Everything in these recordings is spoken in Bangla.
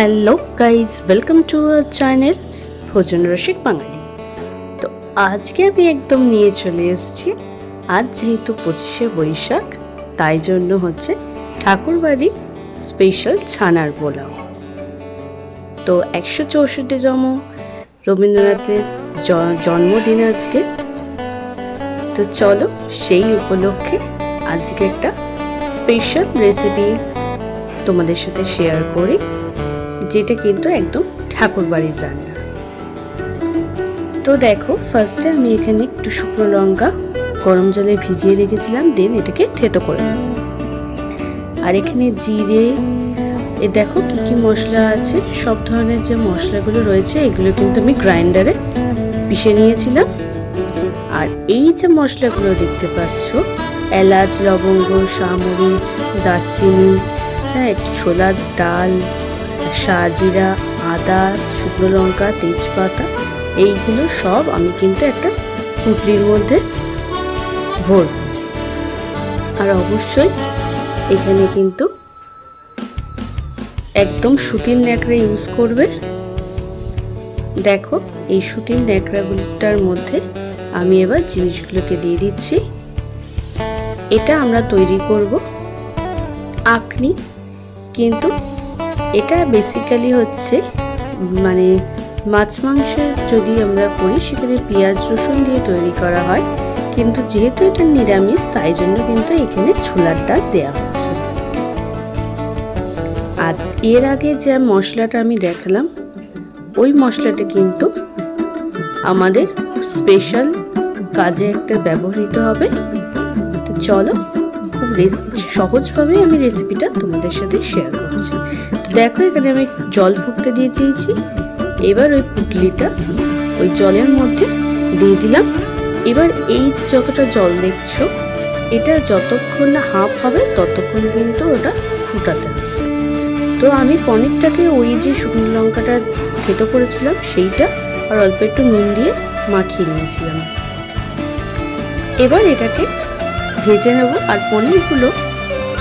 Hello guys welcome to our channel Bhojan Rasik Bangali তো আজকে আমি একদম নিয়ে চলে এসেছি। আজ যেহেতু পঁচিশে বৈশাখ, তাই জন্য হচ্ছে ঠাকুরবাড়ি স্পেশাল ছানার পোলাও। তো একশো চৌষট্টি চৌষট্টিতম রবীন্দ্রনাথের জন্মদিন আজকে। তো চলো সেই উপলক্ষে আজকে একটা স্পেশাল রেসিপি তোমাদের সাথে শেয়ার করি। যেটা কিন্তু একদম ঠাকুর বাড়ির রান্না। তো দেখো ফার্স্টে আমি এখানে একটু শুকনো লঙ্কা গরম জলে ভিজিয়ে রেখেছিলাম দেন এটাকে থেতো করে আর এখানে জিরে, এ দেখো কি কি মশলা আছে, সব ধরনের যে মশলাগুলো রয়েছে, এগুলো কিন্তু আমি গ্রাইন্ডারে পিষে নিয়েছিলাম। আর এই যে মশলাগুলো দেখতে পাচ্ছ, এলাচ, লবঙ্গ সামরিচ দারচিনি হ্যাঁ ছোলার ডাল সাজিরা, আদা, শুকনো লঙ্কা, তেজপাতা, এইগুলো সব আমি কিন্তু একটা পুটলির মধ্যে ভরব আর অবশ্যই এখানে কিন্তু একদম সুতির ন্যাকড়া ইউজ করবে। দেখো, এই সুতির ন্যাকড়াগুলোটার মধ্যে আমি এবার জিনিসগুলোকে দিয়ে দিচ্ছি। এটা আমরা তৈরি করব। আখনি, কিন্তু এটা বেসিক্যালি হচ্ছে মানে মাছ মাংসের যদি আমরা করি, সেখানে পেঁয়াজ রসুন দিয়ে তৈরি করা হয়। কিন্তু যেহেতু এটা নিরামিষ, তাই জন্য কিন্তু এখানে ছোলার ডাল দেওয়া হচ্ছে। আর এর আগে যে মশলাটা আমি দেখালাম, ওই মশলাটা কিন্তু আমাদের স্পেশাল কাজে একটা ব্যবহৃত হবে। তো চলো খুব সহজভাবে আমি রেসিপিটা তোমাদের সাথে শেয়ার করছি। তো দেখো, এখানে আমি জল ফুটতে দিয়ে চেয়েছি এবার ওই পুটলিটা ওই জলের মধ্যে দিয়ে দিলাম। এবার এই যতটা জল দেখছ, এটা যতক্ষণ না হাফ হবে, ততক্ষণ কিন্তু ওটা ফুটাতে তো আমি পনিরটাকে ওই যে শুকনো লঙ্কাটা থেতো করেছিলাম, সেইটা আর অল্প একটু নুন দিয়ে মাখিয়ে নিয়েছিলাম। এবার এটাকে ভেজে নেব আর পনিরগুলো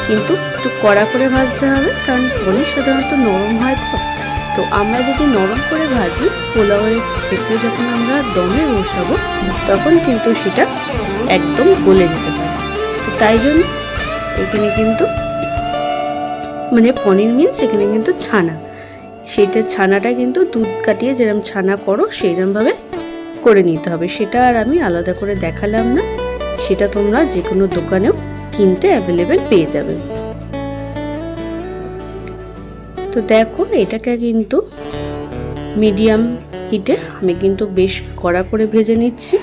কিন্তু একটু কড়া করে ভাজতে হবে, কারণ পনির সাধারণত নরম হয়। তো তো আমরা যদি নরম করে ভাজি, পোলাওয়ের ক্ষেত্রে যখন আমরা দমে বসাবো, তখন কিন্তু সেটা একদম গলে যেতে পারে। তো তাই জন্য এখানে কিন্তু মানে পনির মিন্স এখানে কিন্তু ছানা। সেটা ছানাটা কিন্তু দুধ কাটিয়ে যেরকম ছানা করো সেইরকমভাবে করে নিতে হবে। সেটা আর আমি আলাদা করে দেখালাম না। সেটা তোমরা যে কোনো দোকানেও কিনতে অ্যাভেলেবেল পেয়ে যাবে। তো দেখো, এটাকে কিন্তু মিডিয়াম হিটে আমি কিন্তু বেশ কড়া করে ভেজে নিচ্ছি।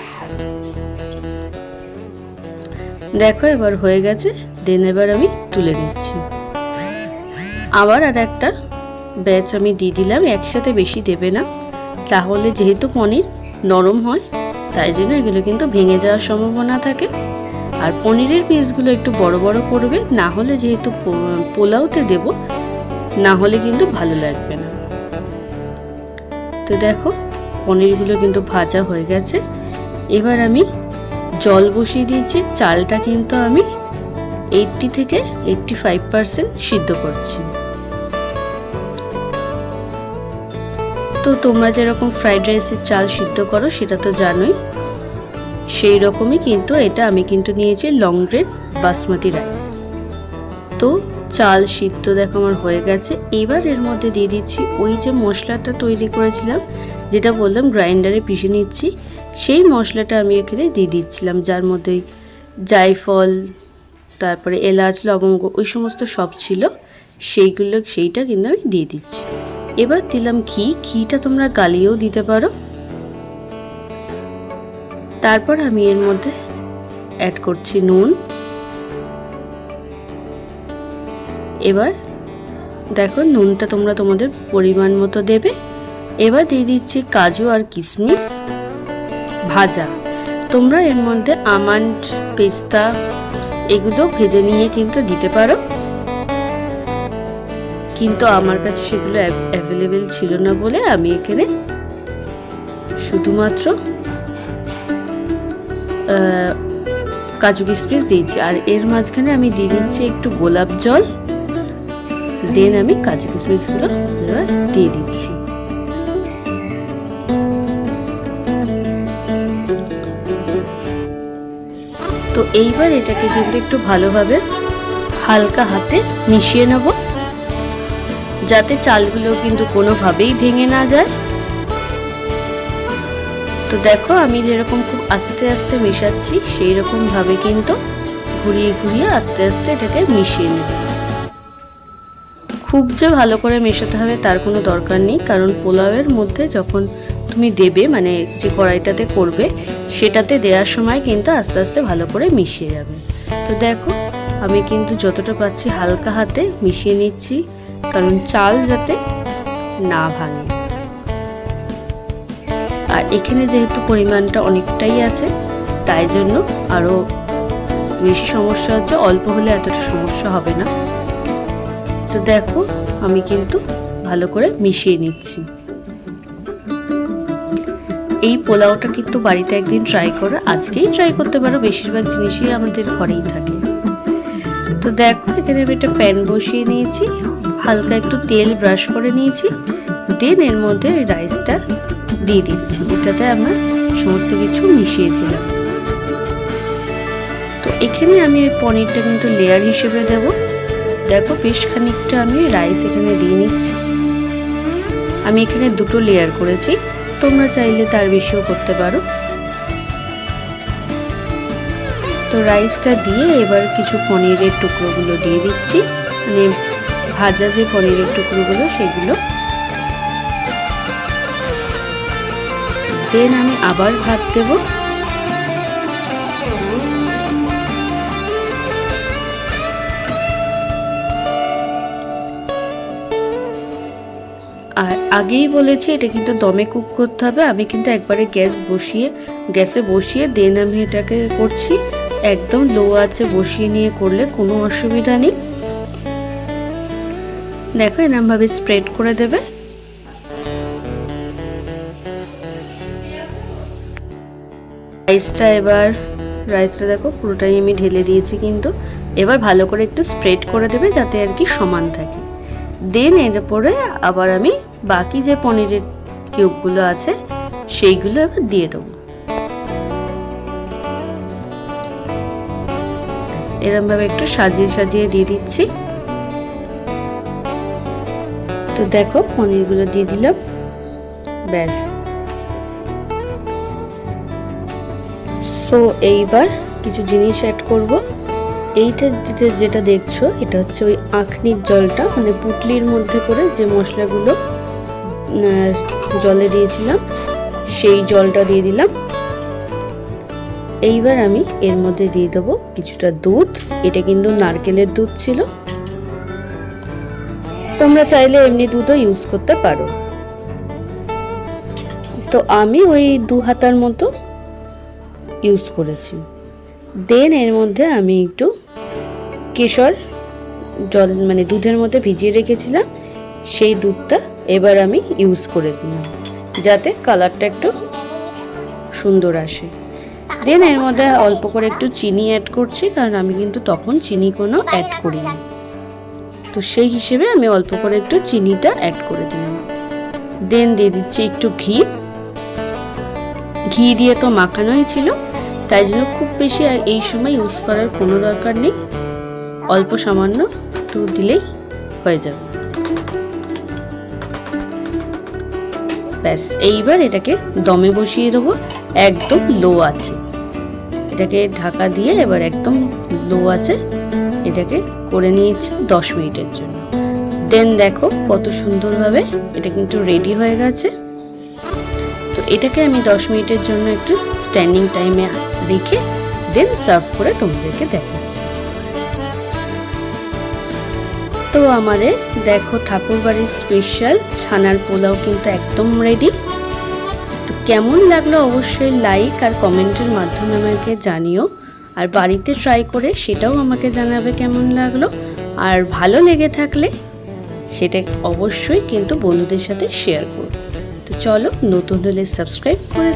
দেখো, এবার হয়ে গেছে দেন এবার আমি তুলে নিচ্ছি। আবার আর একটা ব্যাচ আমি দিয়ে দিলাম, একসাথে বেশি দেবে না। তাহলে যেহেতু পনির নরম হয় তাই জন্য এগুলো কিন্তু ভেঙে যাওয়ার সম্ভাবনা থাকে। আর পনিরের পিসগুলো একটু বড় বড় করবে, না হলে যেহেতু পোলাওতে দেব, না হলে কিন্তু ভালো লাগবে না। তো দেখো, পনিরগুলো কিন্তু ভাজা হয়ে গেছে। এবার আমি জল বসিয়ে দিয়েছি, চালটা কিন্তু আমি এইটটি থেকে এইটটি ফাইভ পার্সেন্ট সিদ্ধ করছি। তো তোমরা যেরকম ফ্রাইড রাইসের চাল সিদ্ধ করো, সেটা তো জানোই। সেই রকমই কিন্তু এটা আমি কিন্তু নিয়েছি লং গ্রেড বাসমতি রাইস তো চাল সিদ্ধ দেখো আমার হয়ে গেছে। এবার এর মধ্যে দিয়ে দিচ্ছি ওই যে মশলাটা তৈরি করেছিলাম, যেটা বললাম গ্রাইন্ডারে পিষে নিচ্ছি, সেই মশলাটা আমি এখানে দিয়ে দিচ্ছিলাম, যার মধ্যে জায়ফল, তারপরে এলাচ, লবঙ্গ, ওই সমস্ত সব ছিল, সেইগুলো, সেইটা কিন্তু আমি দিয়ে দিচ্ছি। এবার দিলাম ঘি। ঘিটা তোমরা গালিয়েও দিতে পারো। তারপর আমি এর মধ্যে অ্যাড করছি নুন। এবার দেখো নুনটা তোমরা তোমাদের পরিমাণ মতো দেবে। এবার দিয়ে দিচ্ছি কাজু আর কিশমিশ ভাজা। তোমরা এর মধ্যে আমান্ড, পেস্তা এগুলো ভেজে নিয়ে কিন্তু দিতে পারো। কিন্তু আমার কাছে সেগুলো অ্যাভেলেবেল ছিল না বলে আমি এখানে শুধুমাত্র কাজু কিশমিশ দিয়েছি। আর এর মাঝখানে আমি দিয়ে দিচ্ছি একটু গোলাপ জল। দেন আমি কাজু কিশমিশগুলো দিয়ে দিচ্ছি। তো এইবার এটাকে কিন্তু একটু ভালোভাবে হালকা হাতে মিশিয়ে নেব। যাতে চালগুলো কিন্তু কোনোভাবেই ভেঙে না যায়। তো দেখো, আমি যেরকম খুব আস্তে আস্তে মেশাচ্ছি সেই রকম ভাবে কিন্তু ঘুরিয়ে ঘুরিয়ে আস্তে আস্তে এটাকে মিশিয়ে নেব। খুব যে ভালো করে মেশাতে হবে তার কোনো দরকার নেই, কারণ পোলাওয়ের মধ্যে যখন তুমি দেবে মানে যে কড়াইটাতে করবে, সেটাতে দেওয়ার সময় কিন্তু আস্তে আস্তে ভালো করে মিশিয়ে যাবে। তো দেখো, আমি কিন্তু যতটা পাচ্ছি হালকা হাতে মিশিয়ে নিচ্ছি। কারণ চাল যাতে না ভাঙে। আর এখানে যেহেতু পরিমাণটা অনেকটাই আছে, তাই জন্য আরও বেশি সমস্যা হচ্ছে, অল্প হলে এতটা সমস্যা হবে না। তো দেখো, আমি কিন্তু ভালো করে মিশিয়ে নিচ্ছি। এই পোলাওটা কিন্তু বাড়িতে একদিন ট্রাই করো, আজকেই ট্রাই করতে পারো, বেশিরভাগ জিনিসই আমাদের ঘরেই থাকে। তো দেখো, এখানে আমি একটা প্যান বসিয়ে নিয়েছি। হালকা একটু তেল ব্রাশ করে নিয়েছি, দেন এর মধ্যে রাইসটা দিয়ে দিচ্ছি, যেটাতে আমরা সমস্ত কিছু মিশিয়েছিলাম। তো এখানে আমি ওই পনিরটা কিন্তু লেয়ার হিসেবে দেব। দেখো বেশ খানিকটা আমি রাইস এখানে দিয়ে নিচ্ছি। আমি এখানে দুটো লেয়ার করেছি, তোমরা চাইলে তার বেশিও করতে পারো। তো রাইসটা দিয়ে এবার কিছু পনিরের টুকরোগুলো দিয়ে দিচ্ছি মানে ভাজা যে পনিরের টুকরোগুলো, সেগুলো। দেন আমি আবার ভাত দেব। আর আগেই বলেছি, এটা কিন্তু দমে কুক করতে হবে। আমি কিন্তু একবারে গ্যাস বসিয়ে, গ্যাসে বসিয়ে দেন আমি এটাকে করছি। একদম লো আছে বসিয়ে নিয়ে করলে কোনো অসুবিধা নেই। দেখো, এরমভাবে স্প্রেড করে দেবে। রাইসটা এবার রাইসটা দেখো, পুরোটাই আমি ঢেলে দিয়েছি কিন্তু। এবার ভালো করে একটু স্প্রেড করে দেবে যাতে আর কি সমান থাকে। দেন এর পরে আবার আমি বাকি যে পনিরের কিউবগুলো আছে, সেইগুলো এবার দিয়ে দেবো। এরমভাবে একটু সাজিয়ে সাজিয়ে দিয়ে দিচ্ছি। তো দেখো, পনিরগুলো দিয়ে দিলাম। ব্যাস। সো এইবার কিছু জিনিস অ্যাড করব। এইটা যেটা যেটা দেখছ, এটা হচ্ছে ওই আখনির জলটা মানে পুটলির মধ্যে করে যে মশলাগুলো জলে দিয়েছিলাম, সেই জলটা দিয়ে দিলাম। এইবার আমি এর মধ্যে দিয়ে দেবো কিছুটা দুধ। এটা কিন্তু নারকেলের দুধ ছিল। তোমরা চাইলে এমনি দুধও ইউজ করতে পারো। তো আমি ওই দু হাতার মতো ইউজ করেছি। দেন এর মধ্যে আমি একটু কেশর জল মানে দুধের মধ্যে ভিজিয়ে রেখেছিলাম, সেই দুধটা এবার আমি ইউজ করে দিলাম, যাতে কালারটা একটু সুন্দর আসে। দেন এর মধ্যে অল্প করে একটু চিনি অ্যাড করছি, কারণ আমি কিন্তু তখন চিনি কোনো অ্যাড করিনি। তো সেই হিসেবে আমি অল্প করে একটু চিনিটা অ্যাড করে দিলাম। দেন দিয়ে দিচ্ছি একটু ঘি। ঘি দিয়ে তো মাখানোই ছিল, তাই জন্য খুব বেশি আর এই সময় ইউজ করার কোনো দরকার নেই। অল্প সামান্য একটু দিলেই হয়ে যাবে। ব্যাস, এইবার এটাকে দমে বসিয়ে দেবো, একদম লো আছে এটাকে ঢাকা দিয়ে এবার একদম লো আছে এটাকে করে নিয়েছি দশ মিনিটের জন্য। দেন দেখো কত সুন্দরভাবে এটা কিন্তু রেডি হয়ে গেছে। তো এটাকে আমি দশ মিনিটের জন্য একটু স্ট্যান্ডিং টাইমে রেখে দেন সার্ভ করে তোমাদেরকে দেখাচ্ছি। তো আমাদের দেখো ঠাকুরবাড়ির স্পেশাল ছানার পোলাও কিন্তু একদম রেডি তো কেমন লাগল অবশ্যই লাইক আর কমেন্টের মাধ্যমে আমাকে জানিও। আর বাড়িতে ট্রাই করে সেটাও আমাকে জানাবে কেমন লাগল। আর ভালো লেগে থাকলে সেটা অবশ্যই কিন্তু বন্ধুদের সাথে শেয়ার করো। তো চলো, নতুন হলে সাবস্ক্রাইব করে